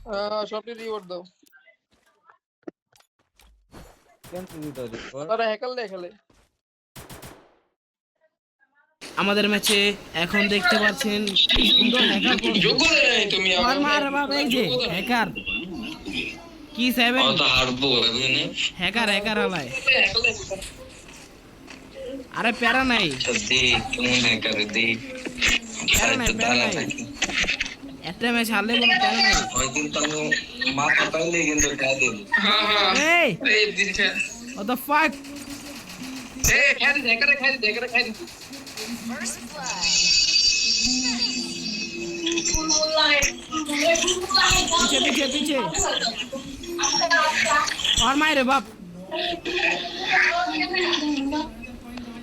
আহ, reward দাও। Cancel দিতে হবে তারা হ্যাকার লে খেলে। আমাদের ম্যাচে এখন দেখতে পাচ্ছেন কি সুন্দর হ্যাকার যোগ্যতা নাই তুমি মার মার বাবা এই যে হ্যাকার কি সেভেন অত হারবো এখানে হ্যাকার হ্যাকার হালায় আরে প্যারা নাই। আচ্ছা দে কেমন হ্যাকার দে প্যারা নাই প্যারা নাই। একটা ম্যাচ হারলে কোনো প্যারা নাই। ওই কিন্তু আমি মাথা পাইলে কিন্তু খেয়ে দিল হ্যাঁ হ্যাঁ এই এই দিছে what the fuck? এ খাই দিছে হ্যাকারে খাই দিছে হ্যাকারে খাই দিছে পিছে পিছে পিছে। আর মায়ের বাপ।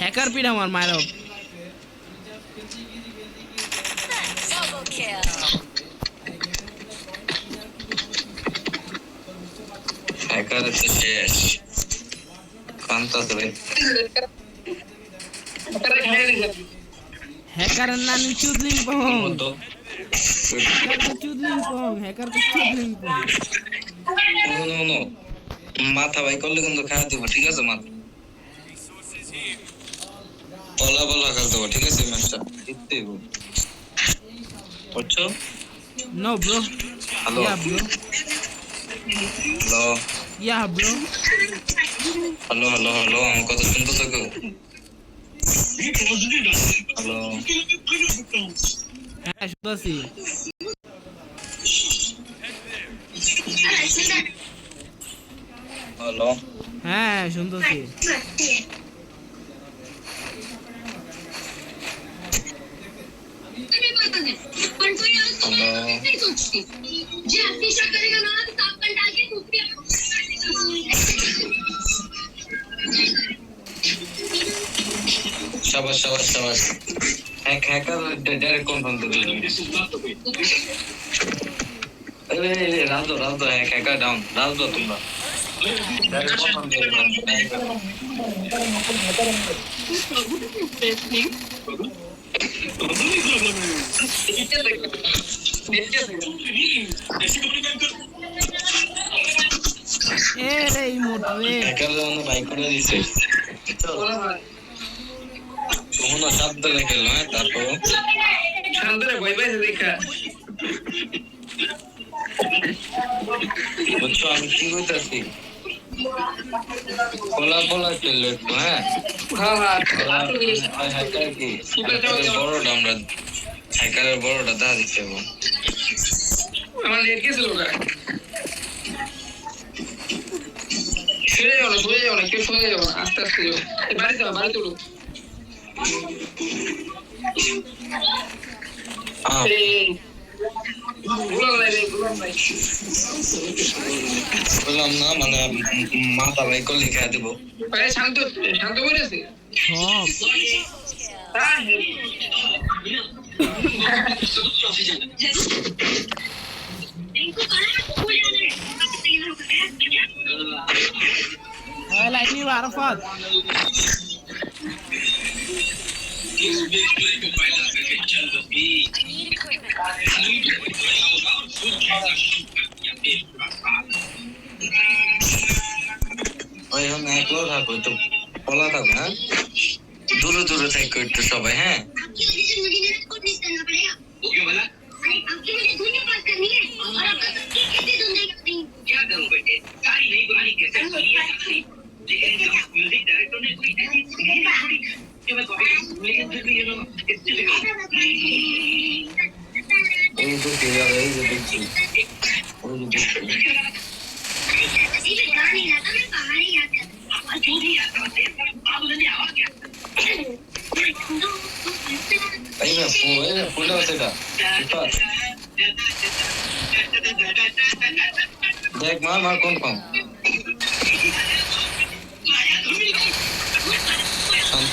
হ্যাকার পিড আমার মায়ের বাপ। তো শেষ কান্তা ধরে হ্যাকারে খাই দিছে হ্যাকারের নাম চুদলিং পং। মতো হ্যাকার তো চুদলিং পং হ্যাকার তো চুদলিং পং। শুনো শুনো মাথা ভাই করলে কিন্তু খাওয়া দেবো ঠিক আছে মাথা? পলা পলা খেলতে দেবো ঠিক আছে ম্যাচটা জিততে। বুঝছ no bro hello hello yeah bro hello hello hello আমার কথা শুনতে থাকো হ্যালো হ্যাঁ শুনতেছি হ্যালো হ্যাঁ শুনতেছি पण সাবাস সাবাস সাবাস। এক হ্যাকার ডাইরেক্ট কনফার্ম করে দিলাম আরে রাজো রাজো হ্যাক হ্যাকার ডাউন রাজো তোমরা। Thank you. এই মোটরে একা যেমন বাইক করে দিছে মনে শব্দ লেখে নয় তারপর শান্তরে ভয় পাইছে দেখা বুঝছ আমি কি করতেছি খোলা খোলা চলল একটু হ্যাঁ বড়টা আমরা হ্যাকারের বড়টা দা দিচ্ছে আমার লেট গেছিল সরে যাও না সরে যাও না কেউ সরে যাও না আস্তে আস্তে যাও এই বাড়িতে যাও গুলাম নাই বললাম না মানে মাথা ভাই করলে খেয়ে দেবো আরে শান্ত শান্ত করেছে হ্যাঁ इनको करा भूल जाना হ্যাঁ লাইনি আরাফাত I need equipment. ওই আমি একলা থাকো একটু পলা থাকো হ্যাঁ দূরে দূরে থাকো একটু সবাই হ্যাঁ কিন্তু এই যে দেখছি ওই যে দেখছি এই না ফুল এই না ফুলটা সেটা দেখ মা মা কোন পাম শান্ত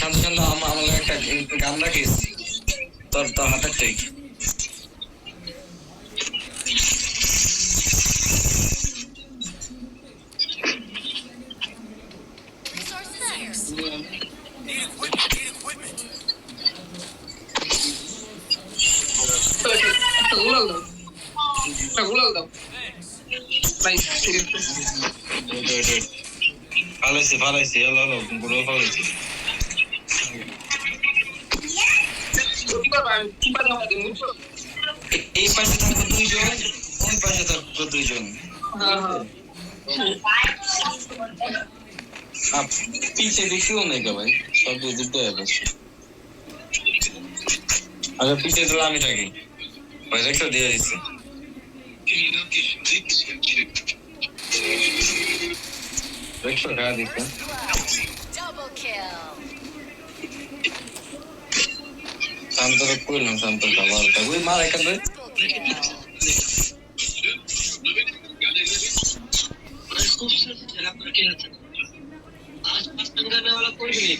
শান্ত শান্ত আমার একটা গান রাখিস তোর তোর হাতের তুই Regulado. Regulado. Thanks. ফালাইছি ফালাইছি হলো হলো পুরো ফালাইছি কি করবা আমি কি পারব আমাদের মুছো এ- এই পাশে থাকব দুইজন ওই পাশে থাকব দুইজন হ্যাঁ হ্যাঁ আর পিছে বেশিও নেই কে ভাই সব দিয়ে দিতে হবে আগে পিছে দিলে আমি থাকি ভাই দেখছ দিয়ে দিচ্ছে Bem jogado, então. Santar coelho, Santar cavalo. Tá ruim, mala, é cadê? आज पसंद करने वाला कोई नहीं